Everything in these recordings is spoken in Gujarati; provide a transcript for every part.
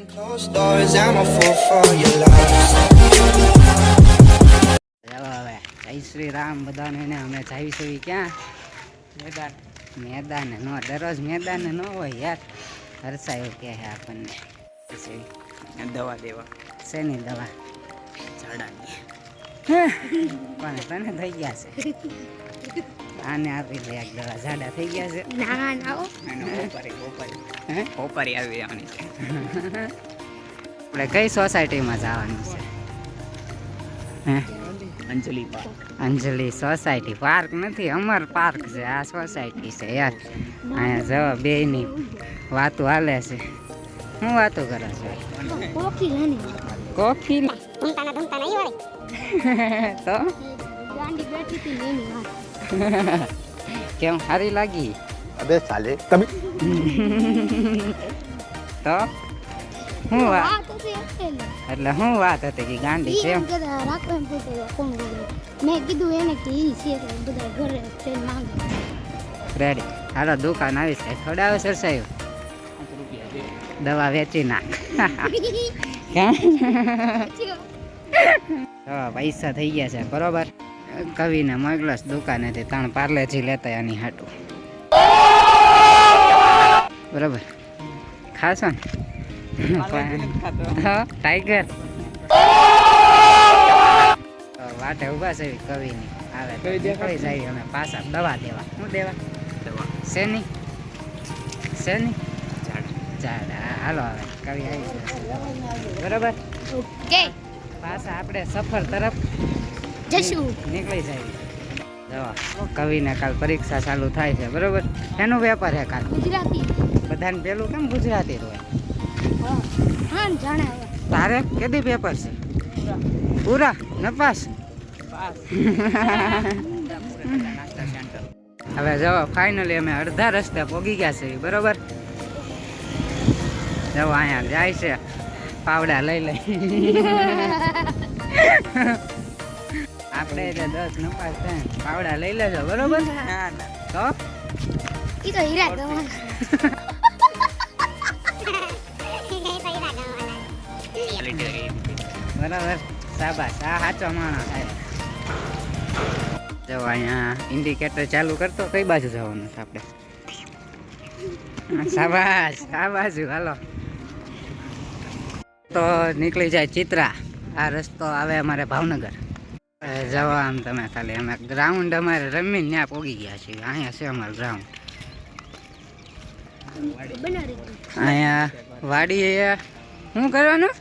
જય શ્રી રામ બધાને ને અમે જાવી છીએ ક્યાં? મેદાન. મેદાન નો દરરોજ મેદાન નો હોય યાર. હરસાયું કહે છે આપણને. દવા દેવા. શેની દવા? ઝાડાની. પણ તને થઈ ગયા છે. આને આપી દે એક દવા જાડા થઈ ગયા છે. ના ના ઓ ઓપરી ઓપારી. હે? ઓપરી આવી જવાની છે. આપણે કઈ સોસાયટીમાં જવાનું છે? હે? Anjali park. Anjali society park નથી અમર પાર્ક છે. આ સોસાયટી છે યાર. અહીંયા જવા બેયની વાતો હાલે છે. હું વાતો કરે છે? કોફી લેની કોફી ધૂમતા નહીં વાળી તો? ગાંડી બેઠી હતી ને એની વાત. કેમ સારી લાગી? અબે સાલે. તમે તો? હું વાત? એટલે હું વાત હતી કે ગાંડી છે મેં કીધું એને કે ઈ છે બધા ઘરે ટ્રેન માંગે. રેડી હાલો દુકાન આવી છે. થોડા આવે સર સાહેબ દવા વેચી નાખ. પૈસા થઈ ગયા છે બરોબર? કવિને મોકલસ દુકાનેથી ત્રણ પાર્લેથી લેતા આની હાટું. બરોબર? ખાશો ને? ટાઈગર. વાટે ઊભા છે કવિની. આવે નીકળી જાય અમે પાછા દવા દેવા. શું દેવા? શેની? શેની? ઝાડા. હાલો હવે કવિ આવી બરોબર? ઓકે. પાછા આપણે સફર તરફ. જશું. નીકળી જાય. જવા. કવિને કાલ પરીક્ષા ચાલુ થાય છે બરોબર? એનો વેપાર હે કાલ. ગુજરાતી. બધાને પેલું કેમ ગુજરાતી હોય હા જાણે તારે? કેદી પેપર છે? પૂરા? નપાસ? હવે જવા ફાઇનલી અમે અડધા રસ્તે પોગી ગયા છે બરોબર? જવા અહીંયા જાય છે. પાવડા લઈ લઈ. આપણે દસ નપાસ થાય પાવડા લઈ લેજો બરોબર? તો? ઈ તો હીરા ગવાના. બરાબર. સાબા આ સાચો માણસ થાય જો અહીંયા ઇન્ડિકેટર ચાલુ કરતો કઈ બાજુ જવાનું છે આપણે? શાબાશ. આ બાજુ હાલો. તો નીકળી જાય ચિત્રા. આ રસ્તો આવે અમારે ભાવનગર. જવા આમ તમે ખાલી. અમે ગ્રાઉન્ડ અમારે રમીને ત્યાં પોગી ગયા છીએ. અહીંયા છે અમારું ગ્રાઉન્ડ અહીંયા વાડી શું કરવાનું?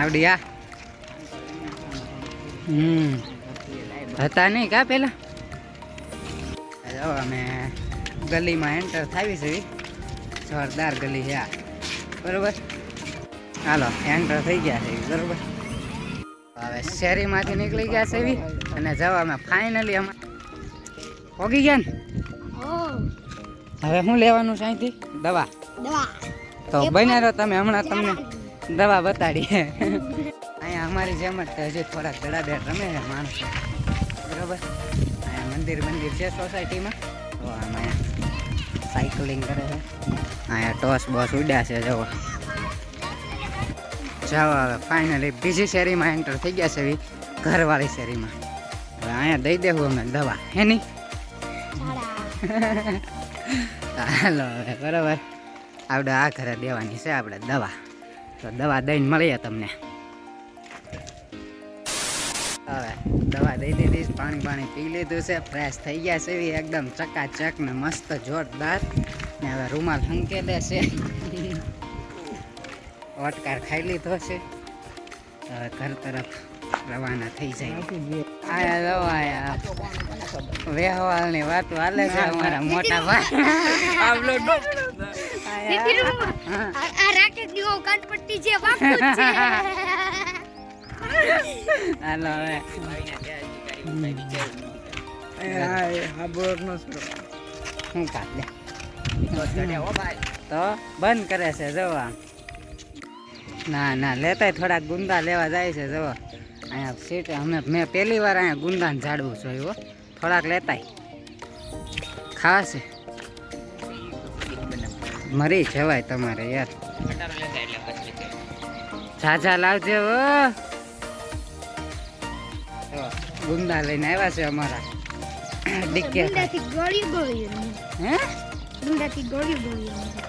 આવડી આ હમ. હતા નહીં કા પેલા? જવા અમે ગલીમાં એન્ટર થાવી છે. જોરદાર ગલી છે આ. બરોબર? હાલો એન્ટર થઈ ગયા છે બરોબર? હવે શેરીમાંથી નીકળી ગયા છે એવી અને જવા અમે ફાઇનલી અમે પોગી ગયા ને? હવે શું લેવાનું છે અહીંથી? દવા? તો બન્યા રહો તમે હમણાં તમને દવા. બતાડીએ. અહીંયા અમારી જેમ જ હજી થોડાક દડાબેટ રમે છે માણસો. બરોબર? અહીંયા મંદિર મંદિર છે સોસાયટીમાં. તો આમાં અહીંયા સાયકલિંગ કરે છે. અહીંયા ટોસ બોસ ઉડ્યા છે જવો જાઓ હવે ફાઇનલી બીજી શેરીમાં એન્ટર થઈ ગયા છે એવી ઘરવાળી શેરીમાં. હવે અહીંયા દઈ દેવું અમે દવા. હે નહીં? ચાલો હવે, બરાબર. આપણે આ ઘરે દેવાની છે આપણે દવા. તો દવા દઈને મળીએ તમને. હવે, દવા દઈ દીધી પાણી પાણી પી લીધું છે ફ્રેશ થઈ ગયા છે એકદમ ચકાચક ને મસ્ત જોરદાર. ને હવે રૂમાલ હંકેલે છે. ઓટકાર ખાઈ લીધો છે. હવે ઘર તરફ રવાના થઈ જાય. આયા લો આયા. વેહવાલની વાતો વાલે છે અમારા મોટા ભાઈ. હા. આ આ રાકેશની છે. હાલો હવે. શું કાઢ લે. તો બંધ કરે છે જવા ના ના લેતાય થોડાક ગુંદા લેવા જાય છે જવો અહીંયા સીટ અમે મેં પહેલી વાર અહીંયા ગુંદાને ઝાડવું જોયું થોડાક લેતાય. ખાશે મરી જવાય તમારે યાર. લેતા ઝાઝા લાવજે હો. ગુંદા લઈને આવ્યા છે અમારા. હે?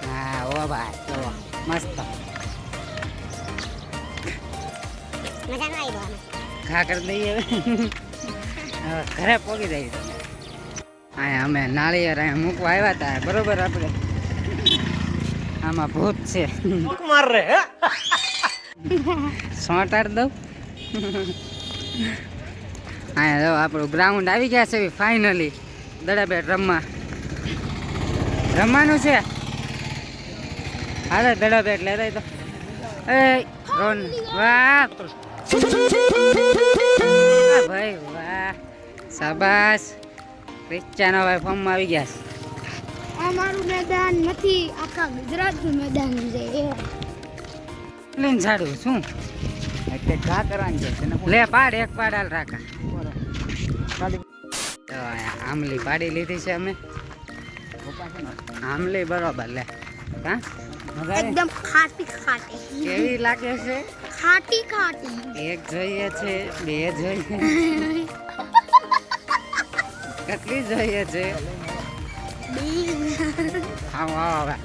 હા ઓ ભાઈ જો મસ્ત ખા કરી દઈએ હવે. હવે ઘરે પોગી જઈએ. અહીંયા અમે નાળિયેર અહીંયા મૂકવા આવ્યા હતા બરોબર આપણે. આમાં ભૂત છે. સોટાડ દઉં. અહીંયા જો આપણું ગ્રાઉન્ડ આવી ગયા છે ફાઇનલી દડા બેટ રમવા. રમવાનું છે? હાલે દડા બેટ લેતા તો. એ રોન વાહ. ભાઈ વાહ. શાબાશ. ક્રિશ્ચાનો ભાઈ ફોર્મમાં આવી ગયા છે. અમારું મેદાન નથી આખા ગુજરાતનું મેદાન છે લઈને ઝાડું શું એટલે ઘા કરવાની છે તેને લે પાડ એક પાડ હાલ રાખા. તો આમલી પાડી લીધી છે અમે. આમલી બરોબર લે. હા? એકદમ ખાટી ખાટી. કેવી લાગે છે? ખાટી ખાટી. એક જોઈએ છે બે જોઈએ કેટલી જોઈએ છે? આવો આવો હવે